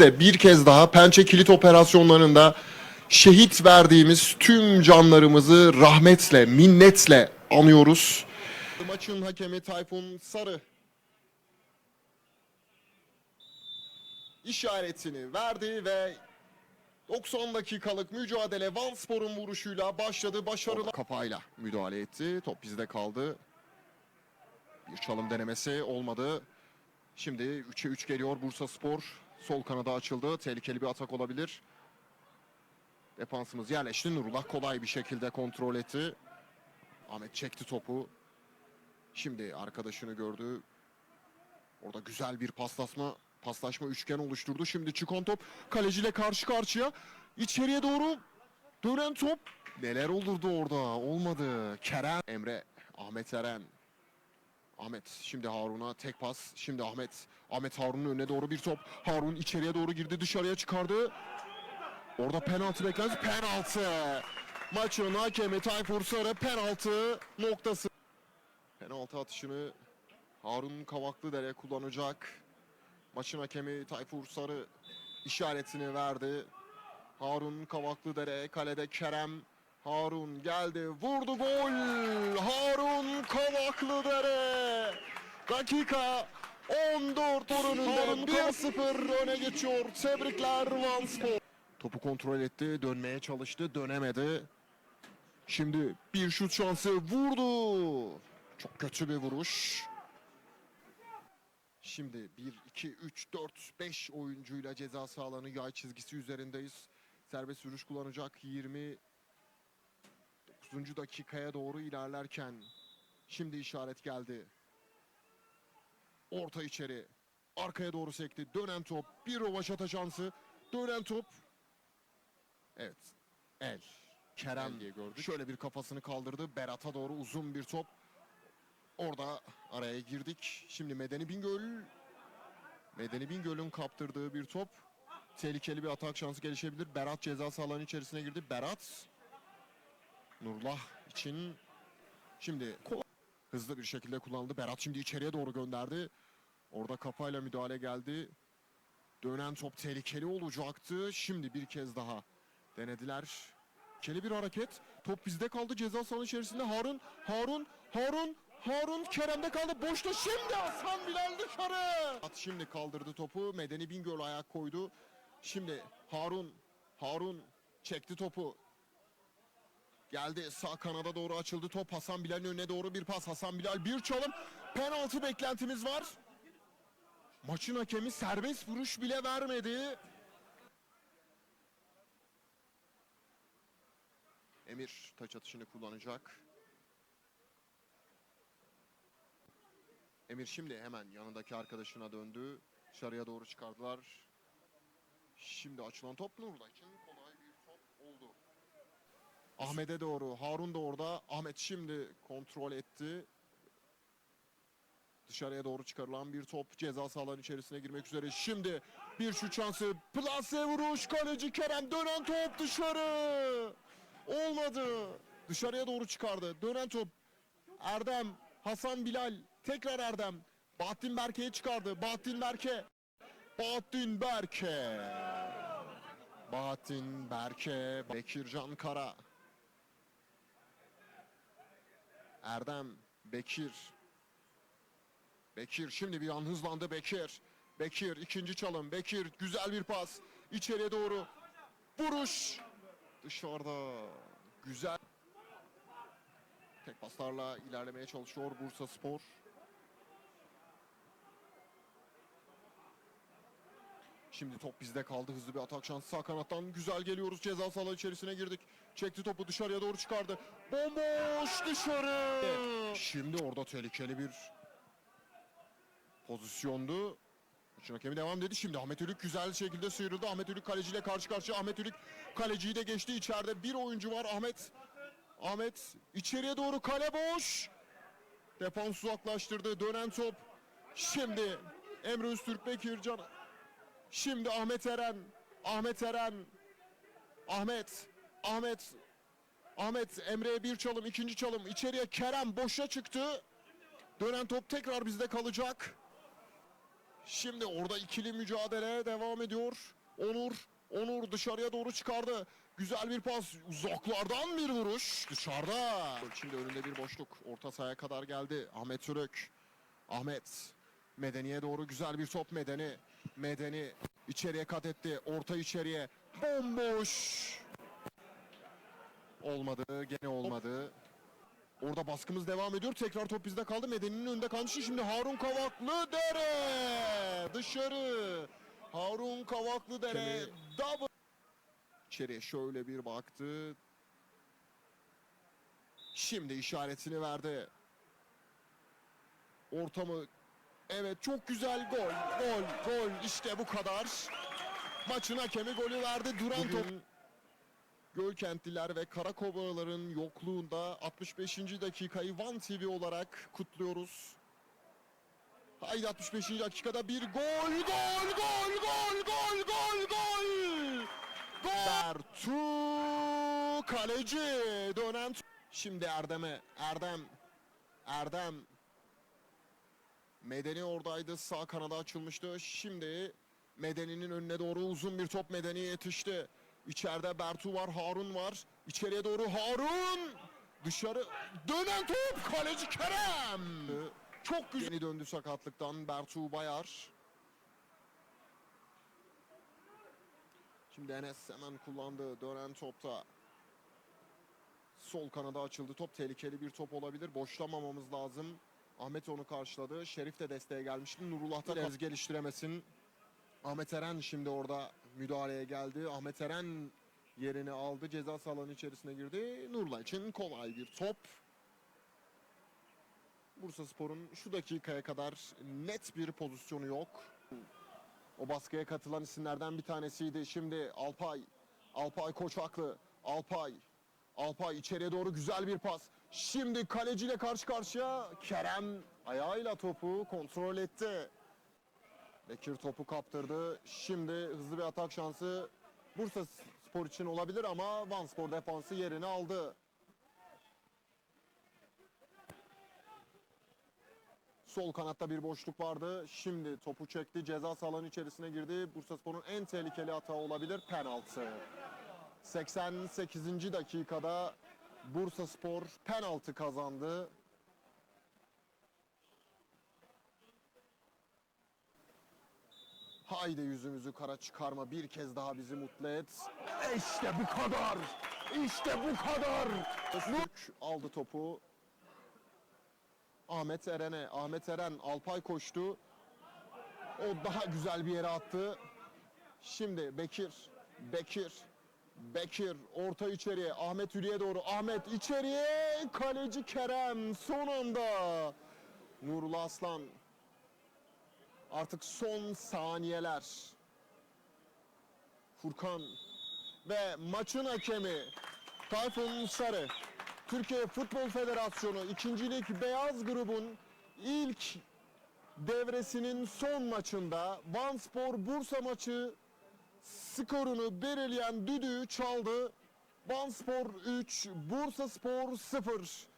De bir kez daha pençe kilit operasyonlarında şehit verdiğimiz tüm canlarımızı rahmetle, minnetle anıyoruz. Maçın hakemi Tayfun Sarı işaretini verdi ve 90 dakikalık mücadele Vanspor'un vuruşuyla başladı. Başarılı kapağıyla müdahale etti. Top bizde kaldı. Bir çalım denemesi olmadı. Şimdi 3'e 3 geliyor Bursa Spor. Sol kanada açıldı. Tehlikeli bir atak olabilir. Defansımız yerleşti. Nurullah kolay bir şekilde kontrol etti. Ahmet çekti topu. Şimdi arkadaşını gördü. Orada güzel bir paslaşma paslaşma üçgen oluşturdu. Şimdi çıkan top kaleciyle karşı karşıya. İçeriye doğru dönen top. Neler olurdu orada? Olmadı. Kerem, Emre, Ahmet Eren. Ahmet şimdi Harun'a tek pas. Şimdi Ahmet. Ahmet Harun'un önüne doğru bir top. Harun içeriye doğru girdi dışarıya çıkardı. Orada penaltı beklenti. Penaltı. Maçın hakemi Tayfur Sarı penaltı noktası. Penaltı atışını Harun Kavaklıdere kullanacak. Maçın hakemi Tayfur Sarı işaretini verdi. Harun Kavaklıdere kalede Kerem Harun geldi vurdu gol. Harun Kavaklıdere. Dakika 14 önünde 1-0 öne geçiyor. Tebrikler Vanspor. Topu kontrol etti, dönmeye çalıştı, dönemedi. Şimdi bir şut şansı vurdu. Çok kötü bir vuruş. Şimdi 1, 2, 3, 4, 5 oyuncuyla ceza sahalarının yay çizgisi üzerindeyiz. Serbest vuruş kullanacak 29. dakikaya doğru ilerlerken şimdi işaret geldi. Orta içeri. Arkaya doğru sekti. Dönen top. Bir rovaşata şansı. Dönen top. Evet. El. Kerem diye gördük. Şöyle bir kafasını kaldırdı. Berat'a doğru uzun bir top. Orada araya girdik. Şimdi Medeni Bingöl. Medeni Bingöl'ün kaptırdığı bir top. Tehlikeli bir atak şansı gelişebilir. Berat ceza sahalarının içerisine girdi. Berat. Nurullah için şimdi hızlı bir şekilde kullanıldı. Berat şimdi içeriye doğru gönderdi. Orada kafayla müdahale geldi. Dönen top tehlikeli olacaktı. Şimdi bir kez daha denediler. Tehlikeli bir hareket. Top bizde kaldı ceza sahanı içerisinde. Harun, Harun, Harun, Harun Kerem'de kaldı. Boşta şimdi Hasan Bilal dışarı. At şimdi kaldırdı topu. Medeni Bingöl ayak koydu. Şimdi Harun, Harun çekti topu. Geldi sağ kanada doğru açıldı top. Hasan Bilal'in önüne doğru bir pas. Hasan Bilal bir çalım. Penaltı beklentimiz var. Maçın hakemi serbest vuruş bile vermedi. Emir taç atışını kullanacak. Emir şimdi hemen yanındaki arkadaşına döndü. Dışarıya doğru çıkardılar. Şimdi açılan top Nur'da için kolay bir top oldu. Ahmet'e doğru. Harun da orada. Ahmet şimdi kontrol etti. Dışarıya doğru çıkarılan bir top ceza sahalarının içerisine girmek üzere. Şimdi bir şut şansı. Plase vuruş. Kaleci Kerem dönen top dışarı. Olmadı. Dışarıya doğru çıkardı. Dönen top. Erdem, Hasan Bilal, tekrar Erdem. Bahattin Berke'ye çıkardı. Bahattin Berke. Bahattin Berke. Bahattin Berke. Bekircan Kara. Erdem, Bekir. Bekir şimdi bir an hızlandı Bekir. Bekir ikinci çalım. Bekir güzel bir pas. İçeriye doğru. Vuruş. Dışarıda. Güzel. Tek paslarla ilerlemeye çalışıyor Bursa Spor. Şimdi top bizde kaldı. Hızlı bir atak şansı sağ kanattan. Güzel geliyoruz. Ceza sahaları içerisine girdik. Çekti topu dışarıya doğru çıkardı. Bomboş dışarı. Şimdi orada tehlikeli bir pozisyondu. Maçın hakemi devam dedi. Şimdi Ahmet Ülük güzel şekilde sıyrıldı. Ahmet Ülük kaleciyle karşı karşıya. Ahmet Ülük kaleciyi de geçti. İçeride bir oyuncu var. Ahmet Ahmet içeriye doğru kale boş. Defans uzaklaştırdı. Dönen top. Şimdi Emre Öztürk Bekircan. Şimdi Ahmet Eren. Ahmet Eren. Ahmet. Ahmet. Ahmet Emre'ye bir çalım, ikinci çalım. İçeriye Kerem boşa çıktı. Dönen top tekrar bizde kalacak. Şimdi orada ikili mücadele devam ediyor. Onur, Onur dışarıya doğru çıkardı. Güzel bir pas. Uzaklardan bir vuruş. Dışarıda. Şimdi önünde bir boşluk. Orta sahaya kadar geldi. Ahmet Türük. Ahmet. Medeni'ye doğru güzel bir top Medeni. Medeni içeriye kat etti. Orta içeriye. Bomboş. Olmadı. Gene olmadı. Orada baskımız devam ediyor. Tekrar top bizde kaldı. Medeni'nin önünde kalmıştı. Şimdi Harun Kavaklı Dere. Dışarı. Harun Kavaklı Dere. Double. İçeriye şöyle bir baktı. Şimdi işaretini verdi. Ortamı Evet çok güzel gol. Gol. Gol. İşte bu kadar. Maçın hakemi golü verdi. Duran top. Gölkentliler ve Karakobalıların yokluğunda 65. dakikayı Van TV olarak kutluyoruz. Haydi 65. dakikada bir gol, gol, gol, gol, gol, gol, gol! Bertu kaleci dönen Şimdi Erdem'e, Erdem, Erdem. Medeni oradaydı, sağ kanada açılmıştı. Şimdi Medeni'nin önüne doğru uzun bir top Medeni'ye yetişti. İçeride Bertu var, Harun var. İçeriye doğru Harun! Dışarı dönen top kaleci Kerem! Çok güzel. Yeni döndü sakatlıktan Bertu Bayar. Şimdi Enes hemen kullandı dönen topta. Sol kanada açıldı top. Tehlikeli bir top olabilir. Boşlamamamız lazım. Ahmet onu karşıladı. Şerif de desteğe gelmişti. Nurullah da geliştiremesin. Ahmet Eren şimdi orada müdahaleye geldi. Ahmet Eren yerini aldı. Ceza alanı içerisine girdi. Nurla için kolay bir top. Bursa Spor'un şu dakikaya kadar net bir pozisyonu yok. O baskıya katılan isimlerden bir tanesiydi. Şimdi Alpay. Alpay Koçaklı. Alpay. Alpay içeriye doğru güzel bir pas. Şimdi kaleciyle karşı karşıya Kerem ayağıyla topu kontrol etti. Bekir topu kaptırdı. Şimdi hızlı bir atak şansı Bursa Spor için olabilir ama Van Spor defansı yerini aldı. Sol kanatta bir boşluk vardı. Şimdi topu çekti. Ceza alanı içerisine girdi. Bursa Spor'un en tehlikeli hata olabilir. Penaltı. 88. dakikada Bursa Spor penaltı kazandı. Haydi yüzümüzü kara çıkarma bir kez daha bizi mutlu et. İşte bu kadar. İşte bu kadar. Öztürk aldı topu. Ahmet Eren'e. Ahmet Eren Alpay koştu. O daha güzel bir yere attı. Şimdi Bekir. Bekir. Bekir orta içeriye. Ahmet Ürü'ye doğru. Ahmet içeriye. Kaleci Kerem son anda. Nurullah Aslan. Artık son saniyeler. Furkan ve maçın hakemi Tayfun Sarı. Türkiye Futbol Federasyonu 2. Lig Beyaz grubun ilk devresinin son maçında Van Spor Bursa maçı skorunu belirleyen düdüğü çaldı. Van Spor 3, Bursa Spor 0.